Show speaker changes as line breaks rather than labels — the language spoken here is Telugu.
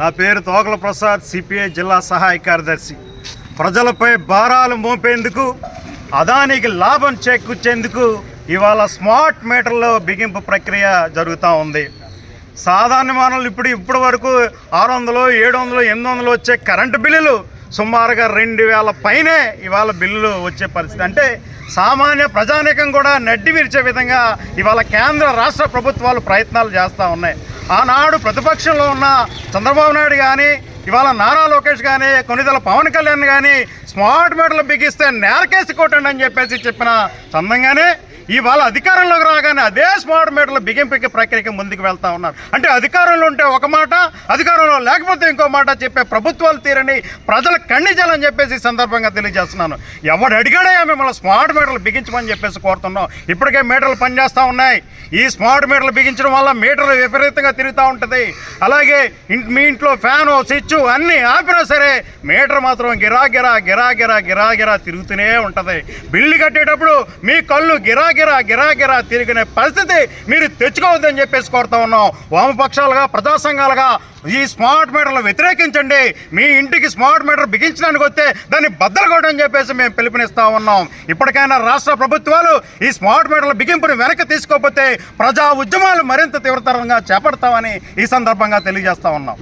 నా పేరు తోకల ప్రసాద్ సిపిఐ జిల్లా సహాయ కార్యదర్శి. ప్రజలపై భారాలు మోపేందుకు అదానికి లాభం చేకూర్చేందుకు ఇవాళ స్మార్ట్ మీటర్లో బిగింపు ప్రక్రియ జరుగుతూ ఉంది. సాధారణ మానవులు ఇప్పుడు ఇప్పటి వరకు ఆరు వందలు ఏడు వందలు ఎనిమిది వందలు వచ్చే కరెంటు బిల్లులు సుమారుగా రెండు వేల పైనే ఇవాళ బిల్లులు వచ్చే పరిస్థితి. అంటే సామాన్య ప్రజానీకం కూడా నడ్డి విరిచే విధంగా ఇవాళ కేంద్ర రాష్ట్ర ప్రభుత్వాలు ప్రయత్నాలు చేస్తూ ఉన్నాయి. ఆనాడు ప్రతిపక్షంలో ఉన్న చంద్రబాబు నాయుడు కానీ ఇవాళ నారా లోకేష్ కానీ కొన్నిదల పవన్ కళ్యాణ్ కానీ స్మార్ట్ మీటర్లు బిగిస్తే నేరకేసి కొట్టండి అని చెప్పేసి చెప్పిన చందంగానే ఇవాళ అధికారంలోకి రాగానే అదే స్మార్ట్ మీటర్లు బిగింపెక్కి ప్రక్రియకి ముందుకు వెళ్తా ఉన్నారు. అంటే అధికారంలో ఉంటే ఒక మాట అధికారంలో లేకపోతే ఇంకో మాట చెప్పే ప్రభుత్వాలు తీరని ప్రజల కన్నిజాలని చెప్పేసి సందర్భంగా తెలియజేస్తున్నాను. ఎవడు అడిగాడయ్యా మిమ్మల్ని స్మార్ట్ మీటర్లు బిగించమని చెప్పేసి కోరుతున్నాం? ఇప్పటికే మీటర్లు పనిచేస్తూ ఉన్నాయి. ఈ స్మార్ట్ మీటర్లు బిగించడం వల్ల మీటర్లు విపరీతంగా తిరుగుతూ ఉంటుంది. అలాగే మీ ఇంట్లో ఫ్యాను స్విచ్ అన్నీ ఆపినా సరే మీటర్ మాత్రం గిరా గిరా గిరా గిరా గిరా గిరా తిరుగుతూనే ఉంటుంది. బిల్లు కట్టేటప్పుడు మీ కళ్ళు గిరా గిరా గిరా గిరా తిరిగిన పరిస్థితి మీరు తెచ్చుకోవద్దని చెప్పేసి కోరుతా ఉన్నాం. వామపక్షాలుగా ప్రజా సంఘాలుగా ఈ స్మార్ట్ మీటర్లు వ్యతిరేకించండి. మీ ఇంటికి స్మార్ట్ మీటర్ బిగించడానికి వస్తే దాన్ని బద్దలు చెప్పేసి మేము పిలుపునిస్తా ఉన్నాం. ఇప్పటికైనా రాష్ట్ర ప్రభుత్వాలు ఈ స్మార్ట్ మీటర్ల బిగింపుని వెనక్కి తీసుకోకపోతే ప్రజా ఉద్యమాలు మరింత తీవ్రతరంగా చేపడతామని ఈ సందర్భంగా తెలియజేస్తా ఉన్నాం.